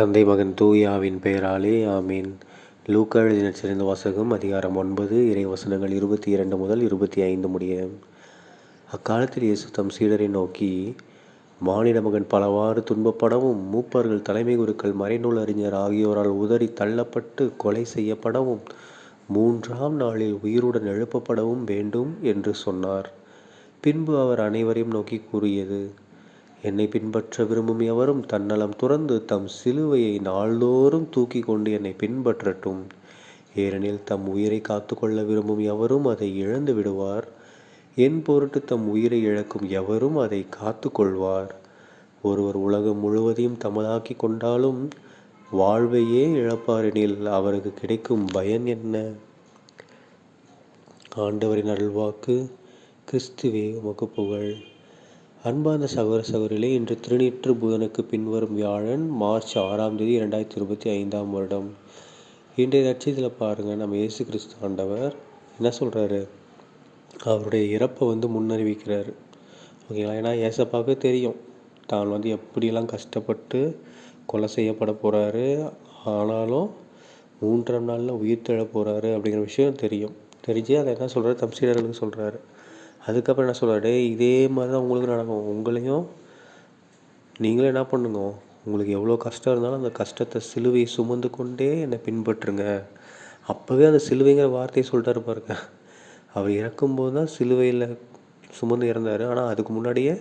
தந்தை மகன் தூயாவின் பெயராலே ஆமீன். லூக்கா எழுதின சிறந்த வாசகம் அதிகாரம் ஒன்பது இறை வசனங்கள் இருபத்தி இரண்டு முதல் இருபத்தி ஐந்து முடிய. அக்காலத்தில் இயேசு தம் சீடரை நோக்கி மானிட மகன் பலவாறு துன்பப்படவும் மூப்பர்கள் தலைமை குருக்கள் மறைநூல் அறிஞர் ஆகியோரால் உதறி தள்ளப்பட்டு கொலை செய்யப்படவும் மூன்றாம் நாளில் உயிருடன் எழுப்பப்படவும் வேண்டும் என்று சொன்னார். பின்பு அவர் அனைவரையும் நோக்கி கூறியது என்னை பின்பற்ற விரும்பும் எவரும் தன்னலம் துறந்து தம் சிலுவையை நாள்தோறும் தூக்கி கொண்டு என்னை பின்பற்றட்டும். ஏனெனில் தம் உயிரை காத்துக்கொள்ள விரும்பும் எவரும் அதை இழந்து விடுவார். என் பொருட்டு தம் உயிரை இழக்கும் எவரும் அதை காத்து கொள்வார் ஒருவர் உலகம் முழுவதையும் தமதாக்கி கொண்டாலும் வாழ்வையே இழப்பாரெனில் அவருக்கு கிடைக்கும் பயன் என்ன? ஆண்டவரின் அருள்வாக்கு கிறிஸ்துவே உமக்கு புகழ். அன்பார்ந்த சகோதர சகோதரிகளே இன்று திருநீற்று புதனுக்கு பின்வரும் வியாழன் மார்ச் ஆறாம் தேதி இரண்டாயிரத்தி இருபத்தி ஐந்தாம் வருடம். இன்றைய லட்சியத்தில் பாருங்கள் நம்ம இயேசு கிறிஸ்து ஆண்டவர் என்ன சொல்கிறாரு அவருடைய இறப்பை வந்து முன்னறிவிக்கிறார். ஓகேங்களா? ஏன்னா ஏசப்பாவுக்கு தெரியும். தான் வந்து எப்படியெல்லாம் கஷ்டப்பட்டு கொலை செய்யப்பட போகிறாரு ஆனாலும் மூன்றாம் நாளில் உயிர் தழ போகிறாரு அப்படிங்கிற விஷயம் தெரியும். தெரிஞ்சு அதை என்ன சொல்கிறார் தம் சீடர்களுக்கு சொல்கிறாரு அதுக்கப்புறம் என்ன சொல்கிறாரு இதே மாதிரி தான் உங்களுக்கு நடக்கும். உங்களையும் நீங்களும் என்ன பண்ணுங்க? உங்களுக்கு எவ்வளோ கஷ்டம் இருந்தாலும் அந்த கஷ்டத்தை சிலுவை சுமந்து கொண்டே என்னை பின்பற்றுங்க. அப்போவே அந்த சிலுவைங்கிற வார்த்தையை சொல்லிட்டாரு பாருங்க. அவர் இறக்கும்போது தான் சிலுவையில் சுமந்து இறந்தார். ஆனால் அதுக்கு முன்னாடியே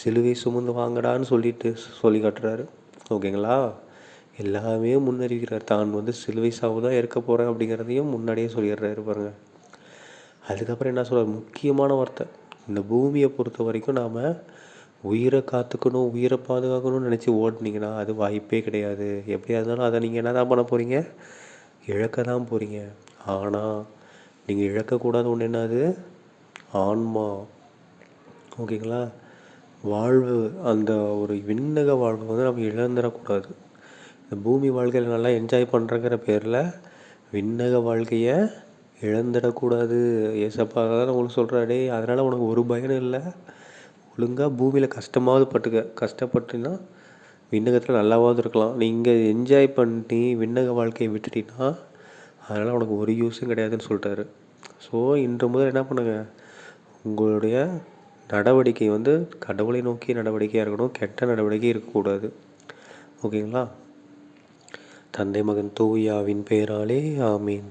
சிலுவை சுமந்து வாங்கடான்னு சொல்லிட்டு சொல்லி காட்டுறாரு. ஓகேங்களா? எல்லாமே முன்னறிவிக்கிறார். தான் வந்து சிலுவை சாவு தான் இறக்க போகிறேன் அப்படிங்கிறதையும் முன்னாடியே சொல்லிடுறாரு பாருங்கள் அதுக்கப்புறம் என்ன சொல்கிறார் முக்கியமான வார்த்தை. இந்த பூமியை பொறுத்த வரைக்கும் நாம் உயிரை காத்துக்கணும் உயிரை பாதுகாக்கணும்னு நினச்சி ஓடினீங்கன்னா அது வாய்ப்பே கிடையாது. எப்படியா இருந்தாலும் அதை நீங்கள் என்ன தான் பண்ண போகிறீங்க இழக்க தான் போகிறீங்க ஆனால் நீங்கள் இழக்கக்கூடாத ஒன்று என்னது? ஆன்மா. ஓகேங்களா? வாழ்வு அந்த ஒரு விண்ணக வாழ்வை வந்து நம்ம இழந்துடக்கூடாது. இந்த பூமி வாழ்க்கையில் நல்லா என்ஜாய் பண்ணுறங்கிற பேரில் விண்ணக வாழ்க்கையை இழந்துடக்கூடாது. ஏசப்பா தான் உங்களுக்கு சொல்கிறாடே அதனால் உனக்கு ஒரு பயனும் இல்லை. ஒழுங்காக பூமியில் கஷ்டமாவது பட்டுக்க. கஷ்டப்பட்டுன்னா விண்ணகத்தில் நல்லாவது இருக்கலாம். நீங்கள் என்ஜாய் பண்ணி விண்ணக வாழ்க்கையை விட்டுட்டீங்கன்னா அதனால் உனக்கு ஒரு யூஸும் கிடையாதுன்னு சொல்லிட்டாரு. ஸோ இன்று முதல் என்ன பண்ணுங்கள் உங்களுடைய நடவடிக்கை வந்து கடவுளை நோக்கிய நடவடிக்கையாக இருக்கணும். கெட்ட நடவடிக்கை இருக்கக்கூடாது. ஓகேங்களா? தந்தை மகன் தூயாவின் பெயராலே ஆமீன்.